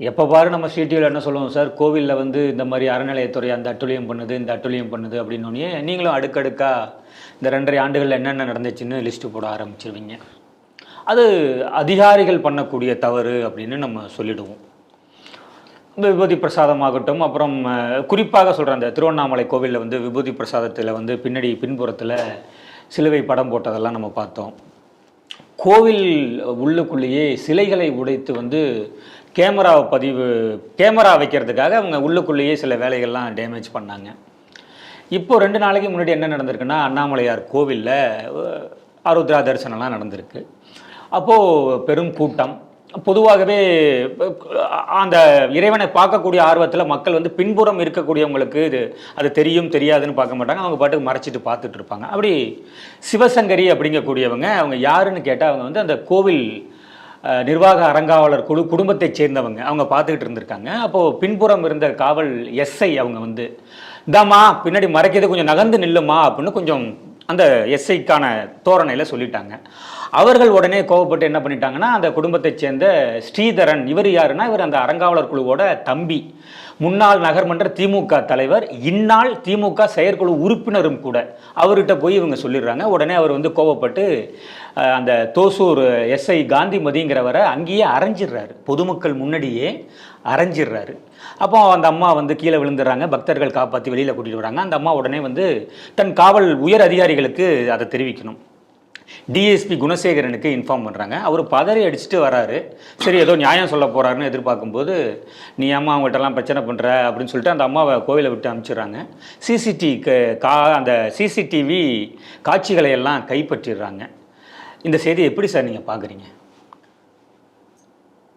எப்போ பாரு நம்ம சிடியில் என்ன சொல்லுவோம் சார் கோவிலில் வந்து இந்த மாதிரி அறநிலையத்துறை அந்த அட்டுழியம் பண்ணுது இந்த அட்டுழியம் பண்ணுது அப்படின்னோடனே நீங்களும் அடுக்கடுக்காக இந்த ரெண்டரை ஆண்டுகளில் என்னென்ன நடந்துச்சுன்னு லிஸ்ட்டு போட ஆரம்பிச்சிருவீங்க. அது அதிகாரிகள் பண்ணக்கூடிய தவறு அப்படின்னு நம்ம சொல்லிடுவோம். இந்த விபூதி பிரசாதமாகட்டும் அப்புறம் குறிப்பாக சொல்கிறேன் அந்த திருவண்ணாமலை கோவிலில் வந்து விபூதி பிரசாதத்தில் வந்து பின்னாடி பின்புறத்தில் சிலுவை படம் போட்டதெல்லாம் நம்ம பார்த்தோம். கோவில் உள்ளுக்குள்ளேயே சிலைகளை உடைத்து வந்து கேமரா பதிவு கேமரா வைக்கிறதுக்காக அவங்க உள்ளுக்குள்ளேயே சில வேலைகள்லாம் டேமேஜ் பண்ணாங்க. இப்போ ரெண்டு நாளைக்கு முன்னாடி என்ன நடந்திருக்குன்னா அண்ணாமலையார் கோவிலில் ஆருத்ரா தரிசனம்லாம் நடந்திருக்கு. அப்போது பெரும் கூட்டம். பொதுவாகவே அந்த இறைவனை பார்க்கக்கூடிய ஆர்வத்தில் மக்கள் வந்து பின்புறம் இருக்கக்கூடியவங்களுக்கு இது அது தெரியும் தெரியாதுன்னு பார்க்க மாட்டாங்க. அவங்க பாட்டுக்கு மறைச்சிட்டு பார்த்துட்டு இருப்பாங்க. அப்படி சிவசங்கரி அப்படிங்கக்கூடியவங்க அவங்க யாருன்னு கேட்டால் அவங்க வந்து அந்த கோவில் நிர்வாக அறங்காவலர் குழு குடும்பத்தைச் சேர்ந்தவங்க அவங்க பார்த்துக்கிட்டு இருந்திருக்காங்க. அப்போது பின்புறம் இருந்த காவல் எஸ்ஐ அவங்க வந்து இந்தாம்மா பின்னாடி மறைக்கிறது கொஞ்சம் நகர்ந்து நில்லுமா அப்படின்னு கொஞ்சம் அந்த எஸ்ஐக்கான தோரணையில் சொல்லிட்டாங்க. அவர்கள் உடனே கோவப்பட்டு என்ன பண்ணிட்டாங்கன்னா அந்த குடும்பத்தைச் சேர்ந்த ஸ்ரீதரன் இவர் யாருன்னா இவர் அந்த அறங்காவலர் குழுவோட தம்பி. முன்னாள் நகர்மன்ற திமுக தலைவர் இந்நாள் திமுக செயற்குழு உறுப்பினரும் கூட. அவர்கிட்ட போய் இவங்க சொல்லிடுறாங்க. உடனே அவர் வந்து கோவப்பட்டு அந்த தோசூர் எஸ்ஐ காந்திமதிங்கிறவரை அங்கேயே அரைஞ்சிடுறாரு. பொதுமக்கள் முன்னாடியே அரைஞ்சிடுறாரு. அப்போ அந்த அம்மா வந்து கீழே விழுந்துடுறாங்க. பக்தர்கள் காப்பாற்றி வெளியில் கூட்டிகிட்டு வராங்க. அந்த அம்மா உடனே வந்து தன் காவல் உயர் அதிகாரிகளுக்கு அதை தெரிவிக்கணும். டிஎஸ்பி குணசேகரனுக்கு இன்ஃபார்ம் பண்ணுறாங்க அவர் பதறி அடிச்சுட்டு வராரு. சரி ஏதோ நியாயம் சொல்ல போகிறாருன்னு எதிர்பார்க்கும்போது நீ அம்மா அவங்கள்ட்டலாம் பிரச்சனை பண்ணுற அப்படின்னு சொல்லிட்டு அந்த அம்மாவை கோவிலை விட்டு அனுப்பிச்சிடுறாங்க. சிசிடி கா அந்த சிசிடிவி காட்சிகளை எல்லாம் கைப்பற்றிடுறாங்க. இந்த செய்தியை எப்படி சார் நீங்கள் பார்க்குறீங்க?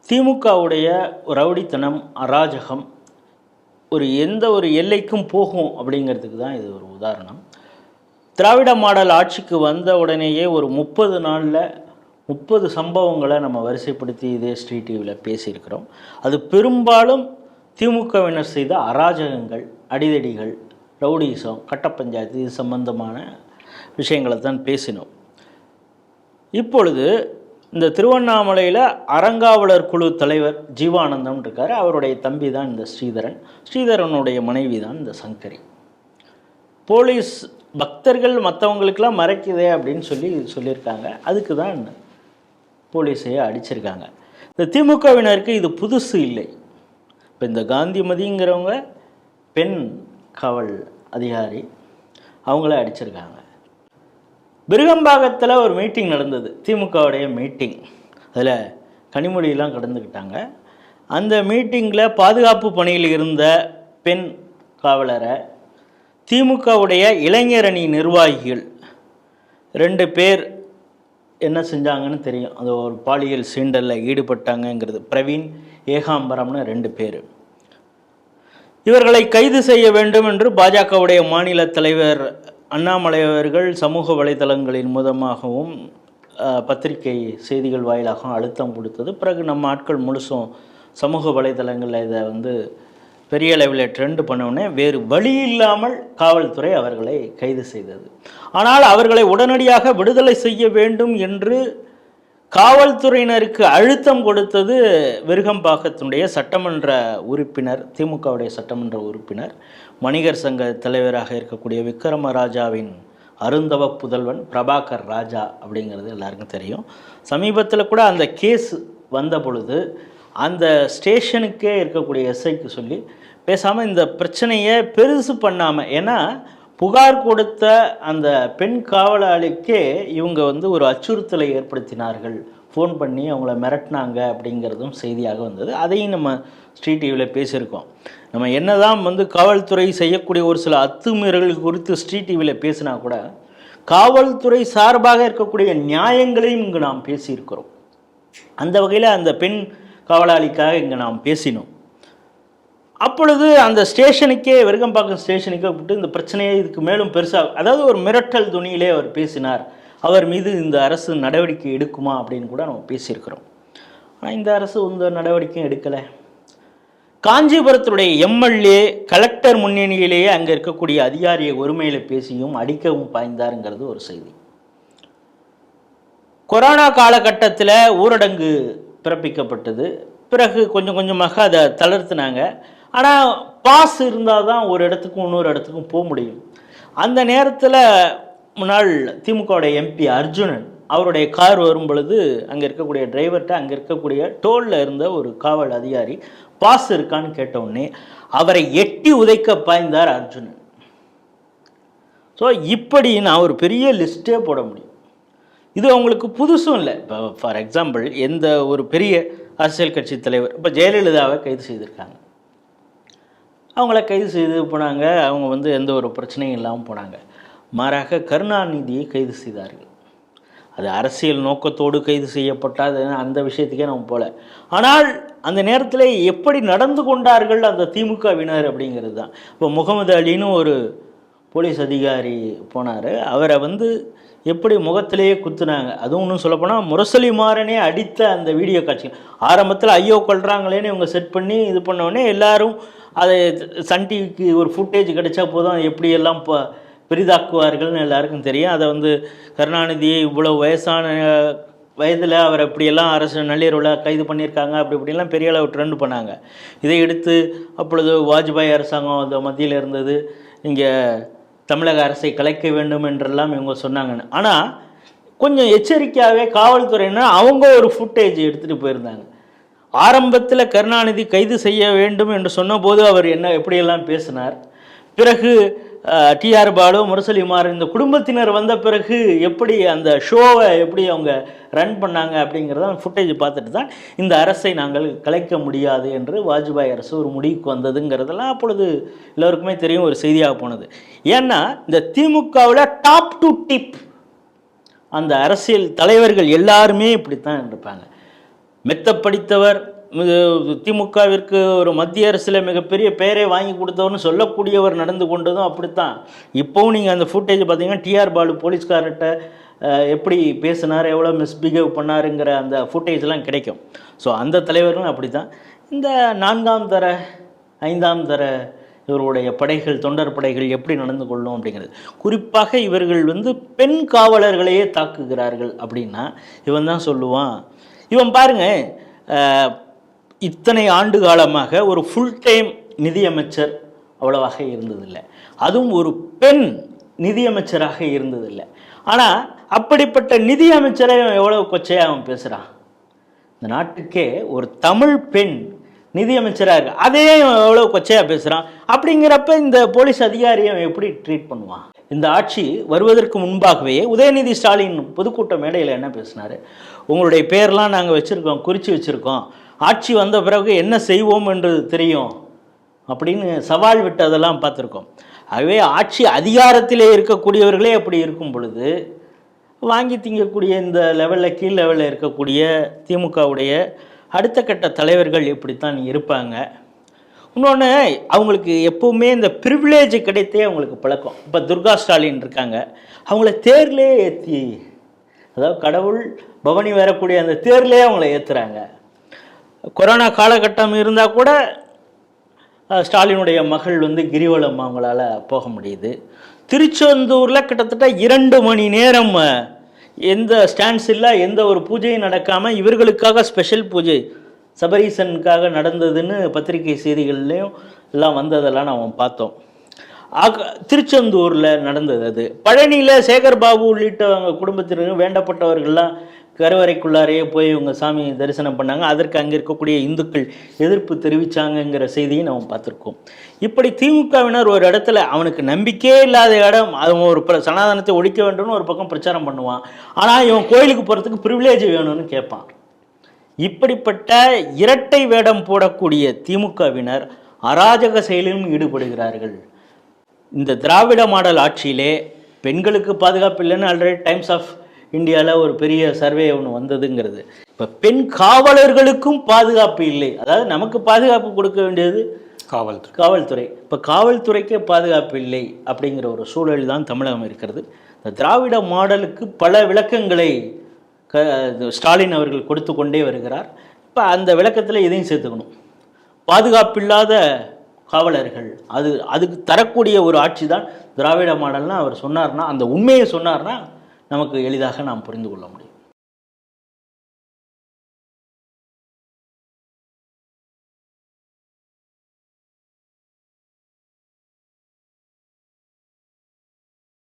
திமுகவுடைய ரவுடித்தனம் அராஜகம் ஒரு எந்த ஒரு எல்லைக்கும் போகும் அப்படிங்கிறதுக்கு தான் இது ஒரு உதாரணம். திராவிட மாடல் ஆட்சிக்கு வந்த உடனேயே ஒரு முப்பது நாளில் முப்பது சம்பவங்களை நம்ம வரிசைப்படுத்தி இதே ஸ்ரீ டிவியில் பேசியிருக்கிறோம். அது பெரும்பாலும் திமுகவினர் செய்த அராஜகங்கள் அடிதடிகள் ரவுடிசம் கட்ட பஞ்சாயத்து இது சம்பந்தமான விஷயங்களை தான் பேசினோம். இப்பொழுது இந்த திருவண்ணாமலையில் அறங்காவலர் குழு தலைவர் ஜீவானந்தம் இருக்கார். அவருடைய தம்பி தான் இந்த ஸ்ரீதரன். ஸ்ரீதரனுடைய மனைவி தான் இந்த சங்கரி. போலீஸ் பக்தர்கள் மற்றவங்களுக்கெல்லாம் மறைக்குதே அப்படின்னு சொல்லி சொல்லியிருக்காங்க. அதுக்கு தான் போலீஸையே அடிச்சிருக்காங்க. இந்த திமுகவினருக்கு இது புதுசு இல்லை. இப்போ இந்த காந்திமதிங்கிறவங்க பெண் காவல் அதிகாரி அவங்கள அடிச்சிருக்காங்க. பிருகம்பாகத்தில் ஒரு மீட்டிங் நடந்தது. திமுகவுடைய மீட்டிங். அதில் கனிமொழியெலாம் கடந்துக்கிட்டாங்க அந்த மீட்டிங்கில் பாதுகாப்பு பணியில் இருந்த பெண் காவலரை திமுகவுடைய இளைஞரணி நிர்வாகிகள் ரெண்டு பேர் என்ன செஞ்சாங்கன்னு தெரியும். அது ஒரு பாலியல் சீண்டலில் ஈடுபட்டாங்கங்கிறது. பிரவீன் ஏகாம்பரம்னு ரெண்டு பேர். இவர்களை கைது செய்ய வேண்டும் என்று பாஜகவுடைய மாநில தலைவர் அண்ணாமலை அவர்கள் சமூக வலைதளங்களின் மூலமாகவும் பத்திரிகை செய்திகள் வாயிலாகவும் அழுத்தம் கொடுத்தது. பிறகு நம்ம ஆட்கள் முழுசும் சமூக வலைதளங்களில் இதை வந்து பெரிய அளவில் ட்ரெண்ட் பண்ணவுடனே வேறு வழி இல்லாமல் காவல்துறை அவர்களை கைது செய்தது. ஆனால் அவர்களை உடனடியாக விடுதலை செய்ய வேண்டும் என்று காவல்துறையினருக்கு அழுத்தம் கொடுத்தது விருகம்பாக்கத்தினுடைய சட்டமன்ற உறுப்பினர் திமுகவுடைய சட்டமன்ற உறுப்பினர் வணிகர் சங்க தலைவராக இருக்கக்கூடிய விக்ரமராஜாவின் அருந்தவ புதல்வன் பிரபாகர் ராஜா அப்படிங்கிறது எல்லாருக்கும் தெரியும். சமீபத்தில் கூட அந்த கேஸ் வந்த பொழுது அந்த ஸ்டேஷனுக்கே இருக்கக்கூடிய எஸ்ஐக்கு சொல்லி பேசாமல் இந்த பிரச்சனையை பெருசு பண்ணாமல் ஏன்னா புகார் கொடுத்த அந்த பெண் காவலாளிக்கே இவங்க வந்து ஒரு அச்சுறுத்தலை ஏற்படுத்தினார்கள். ஃபோன் பண்ணி அவங்கள மிரட்டினாங்க அப்படிங்கிறதும் செய்தியாக வந்தது. அதையும் நம்ம ஸ்ரீ டிவியில் பேசியிருக்கோம். நம்ம என்னதான் வந்து காவல்துறை செய்யக்கூடிய ஒரு சில அத்துமீறல்கள் குறித்து ஸ்ரீ டிவியில் பேசினா கூட காவல்துறை சார்பாக இருக்கக்கூடிய நியாயங்களையும் இங்கு நாம் பேசியிருக்கிறோம். அந்த வகையில் அந்த பெண் காவலாளிக்காக இங்கே நாம் பேசினோம். அப்பொழுது அந்த ஸ்டேஷனுக்கே வெறுகம்பாக்கம் ஸ்டேஷனுக்கே கூப்பிட்டு இந்த பிரச்சனையை இதுக்கு மேலும் பெருசாக அதாவது ஒரு மிரட்டல் துணியிலே அவர் பேசினார். அவர் மீது இந்த அரசு நடவடிக்கை எடுக்குமா அப்படின்னு கூட நம்ம பேசியிருக்கிறோம். ஆனால் இந்த அரசு இந்த நடவடிக்கையும் எடுக்கலை. காஞ்சிபுரத்துடைய எம்எல்ஏ கலெக்டர் முன்னணியிலேயே அங்கே இருக்கக்கூடிய அதிகாரியை ஒருமையில் பேசியும் அடிக்கவும் பாய்ந்தாருங்கிறது ஒரு செய்தி. கொரோனா காலகட்டத்தில் ஊரடங்கு பிறப்பிக்கப்பட்டது. பிறகு கொஞ்சம் கொஞ்சமாக அதை தளர்த்துனாங்க. ஆனால் பாஸ் இருந்தால் தான் ஒரு இடத்துக்கும் இன்னொரு இடத்துக்கும் போக முடியும். அந்த நேரத்தில் முன்னாள் திமுகவுடைய எம்பி அர்ஜுனன் அவருடைய கார் வரும் பொழுது அங்கே இருக்கக்கூடிய டிரைவர்கிட்ட அங்கே இருக்கக்கூடிய டோலில் இருந்த ஒரு காவல் அதிகாரி பாஸ் இருக்கான்னு கேட்டவுடனே அவரை எட்டி உதைக்க பாய்ந்தார் அர்ஜுனன். ஸோ இப்படி நான் ஒரு பெரிய லிஸ்ட்டே போட முடியும். இது அவங்களுக்கு புதுசும் இல்லை. இப்போ ஃபார் எக்ஸாம்பிள் எந்த ஒரு பெரிய அரசியல் கட்சி தலைவர் இப்போ ஜெயலலிதாவை கைது செய்திருக்காங்க. அவங்கள கைது செய்து போனாங்க அவங்க வந்து எந்த ஒரு பிரச்சனையும் இல்லாமல் போனாங்க. மாறாக கருணாநிதியை கைது செய்தார்கள். அது அரசியல் நோக்கத்தோடு கைது செய்யப்பட்டாது அந்த விஷயத்துக்கே நம்ம போல. ஆனால் அந்த நேரத்தில் எப்படி நடந்து கொண்டார்கள் அந்த திமுகவினர் அப்படிங்கிறது தான். இப்போ முகமது அலின்னு ஒரு போலீஸ் அதிகாரி போனார். அவரை வந்து எப்படி முகத்திலேயே குத்துனாங்க? அதுவும் இன்னும் சொல்லப்போனால் முரசொலி மாறனே அடித்த அந்த வீடியோ காட்சிகள். ஆரம்பத்தில் ஐயோ கொள்றாங்களேன்னு இவங்க செட் பண்ணி இது பண்ணோடனே எல்லாரும் அதை சன் டிவிக்கு ஒரு ஃபுட்டேஜ் கிடைச்சா போதும். எப்படியெல்லாம் இப்போ பெரிதாக்குவார்கள்னு எல்லாருக்கும் தெரியும். அதை வந்து கருணாநிதி இவ்வளோ வயசான வயதில் அவர் இப்படியெல்லாம் அரசு நள்ளிரவில் கைது பண்ணியிருக்காங்க? அப்படி இப்படிலாம் பெரிய அளவு ட்ரெண்ட் பண்ணாங்க. இதை எடுத்து அப்பொழுது வாஜ்பாய் அரசாங்கம் அந்த மத்தியில் இருந்தது. இங்கே தமிழக அரசை கலைக்க வேண்டும் என்றெல்லாம் இவங்க சொன்னாங்கன்னு. ஆனால் கொஞ்சம் எச்சரிக்கையாகவே காவல்துறையினர் அவங்க ஒரு ஃபுட்டேஜ் எடுத்துகிட்டு போயிருந்தாங்க. ஆரம்பத்தில் கருணாநிதி கைது செய்ய வேண்டும் என்று சொன்னபோது அவர் என்ன எப்படியெல்லாம் பேசினார்? பிறகு டிஆர் பாலு முரசொலி இந்த குடும்பத்தினர் வந்த பிறகு எப்படி அந்த ஷோவை எப்படி அவங்க ரன் பண்ணாங்க அப்படிங்கிறத ஃபுட்டேஜ் பார்த்துட்டு தான் இந்த அரசை நாங்கள் கலைக்க முடியாது என்று வாஜ்பாய் அரசு ஒரு முடிவுக்கு வந்ததுங்கிறதெல்லாம் அப்பொழுது எல்லோருக்குமே தெரியும் ஒரு செய்தியாக போனது. ஏன்னா இந்த திமுகவில் டாப் டு டிப் அந்த அரசியல் தலைவர்கள் எல்லாருமே இப்படித்தான் இருப்பாங்க. மெத்த படித்தவர் திமுகவிற்கு ஒரு மத்திய அரசில் மிகப்பெரிய பெயரை வாங்கி கொடுத்தவர்னு சொல்லக்கூடியவர் நடந்து கொண்டதும் அப்படித்தான். இப்போவும் நீங்கள் அந்த ஃபுட்டேஜ் பார்த்தீங்கன்னா டிஆர் பாலு போலீஸ்காரர்கிட்ட எப்படி பேசினார் எவ்வளோ மிஸ்பிஹேவ் பண்ணாருங்கிற அந்த ஃபுட்டேஜ்லாம் கிடைக்கும். ஸோ அந்த தலைவர்களும் அப்படி தான் இந்த நான்காம் தர ஐந்தாம் தர இவருடைய படைகள் தொண்டர் படைகள் எப்படி நடந்து கொள்ளும் அப்படிங்கிறது. குறிப்பாக இவர்கள் வந்து பெண் காவலர்களையே தாக்குகிறார்கள் அப்படின்னா இவன் தான் சொல்லுவான் இவன் பாருங்க இத்தனை ஆண்டு காலமாக ஒரு ஃபுல் டைம் நிதியமைச்சர் அவ்வளவாக இருந்ததில்லை. அதுவும் ஒரு பெண் நிதியமைச்சராக இருந்ததில்லை. ஆனால் அப்படிப்பட்ட நிதியமைச்சரை அவன் எவ்வளோ கொச்சையாக அவன் பேசுகிறான் இந்த நாட்டுக்கே ஒரு தமிழ் பெண் நிதியமைச்சராக இருக்கு? அதே அவன் எவ்வளோ கொச்சையாக பேசுகிறான் அப்படிங்கிறப்ப இந்த போலீஸ் அதிகாரியை அவன் எப்படி ட்ரீட் பண்ணுவான்? இந்த ஆட்சி வருவதற்கு முன்பாகவே உதயநிதி ஸ்டாலின் பொதுக்கூட்ட மேடையில் என்ன பேசினார்? உங்களுடைய பேர்லாம் நாங்கள் வச்சுருக்கோம் குறித்து வச்சுருக்கோம். ஆட்சி வந்த பிறகு என்ன செய்வோம் என்று தெரியும் அப்படின்னு சவால் விட்டதெல்லாம் பார்த்துருக்கோம். ஆகவே ஆட்சி அதிகாரத்திலே இருக்கக்கூடியவர்களே அப்படி இருக்கும் பொழுது வாங்கி திங்கக்கூடிய இந்த லெவலில் கீழ் லெவலில் இருக்கக்கூடிய திமுகவுடைய அடுத்த கட்ட தலைவர்கள் இப்படித்தான் இருப்பாங்க. இன்னொன்று அவங்களுக்கு எப்போவுமே இந்த ப்ரிவிலேஜ் கிடைத்தே அவங்களுக்கு பழக்கம். இப்போ துர்கா ஸ்டாலின் இருக்காங்க. அவங்கள தேர்லே ஏற்றி அதாவது கடவுள் பவனி வரக்கூடிய அந்த தேர்லே அவங்கள ஏற்றுறாங்க கொரோனா காலகட்டம் இருந்தால் கூட ஸ்டாலினுடைய மகள் வந்து கிரிவலம் அவங்களால போக முடியுது. திருச்செந்தூரில் கிட்டத்தட்ட இரண்டு மணி நேரம் எந்த ஸ்டாண்ட்ஸ் இல்லை எந்த ஒரு பூஜையும் நடக்காமல் இவர்களுக்காக ஸ்பெஷல் பூஜை. சபரீசனுக்காக நடந்ததுன்னு பத்திரிகை செய்திகள்லையும் எல்லாம் வந்ததெல்லாம் நாம் பார்த்தோம். ஆக திருச்செந்தூரில் நடந்தது அது. பழனியில் சேகர் பாபு உள்ளிட்டவங்க குடும்பத்தினரும் வேண்டப்பட்டவர்கள்லாம் கருவறைக்குள்ளாரையே போய் இவங்க சாமி தரிசனம் பண்ணாங்க. அதற்கு அங்கே இருக்கக்கூடிய இந்துக்கள் எதிர்ப்பு தெரிவித்தாங்கங்கிற செய்தியை நம்ம பார்த்துருக்கோம். இப்படி திமுகவினர் ஒரு இடத்துல அவனுக்கு நம்பிக்கையே இல்லாத இடம் அவன் ஒரு ப சனாதனத்தை ஒழிக்க வேண்டும்னு ஒரு பக்கம் பிரச்சாரம் பண்ணுவான். ஆனால் இவன் கோயிலுக்கு போகிறதுக்கு ப்ரிவிலேஜ் வேணும்னு கேட்பான். இப்படிப்பட்ட இரட்டை வேடம் போடக்கூடிய திமுகவினர் அராஜக செயலிலும் ஈடுபடுகிறார்கள். இந்த திராவிட மாடல் ஆட்சியிலே பெண்களுக்கு பாதுகாப்பு இல்லைன்னு ஆல்ரெடி டைம்ஸ் ஆஃப் இந்தியாவில் ஒரு பெரிய சர்வே ஒன்று வந்ததுங்கிறது. இப்போ பெண் காவலர்களுக்கும் பாதுகாப்பு இல்லை. அதாவது நமக்கு பாதுகாப்பு கொடுக்க வேண்டியது காவல்துறை. காவல்துறை. இப்போ காவல்துறைக்கே பாதுகாப்பு இல்லை அப்படிங்கிற ஒரு சூழல் தான் தமிழகம் இருக்கிறது. இந்த திராவிட மாடலுக்கு பல விளக்கங்களை க ஸ்டாலின் அவர்கள் கொடுத்து கொண்டே வருகிறார். இப்போ அந்த விளக்கத்தில் இதையும் சேர்த்துக்கணும். பாதுகாப்பில்லாத காவலர்கள் அது அதுக்கு தரக்கூடிய ஒரு ஆட்சி தான் திராவிட மாடல்னு அவர் சொன்னார்னா அந்த உண்மையை சொன்னார்னா நமக்கு எளிதாக நாம் புரிந்து கொள்ள முடியும்.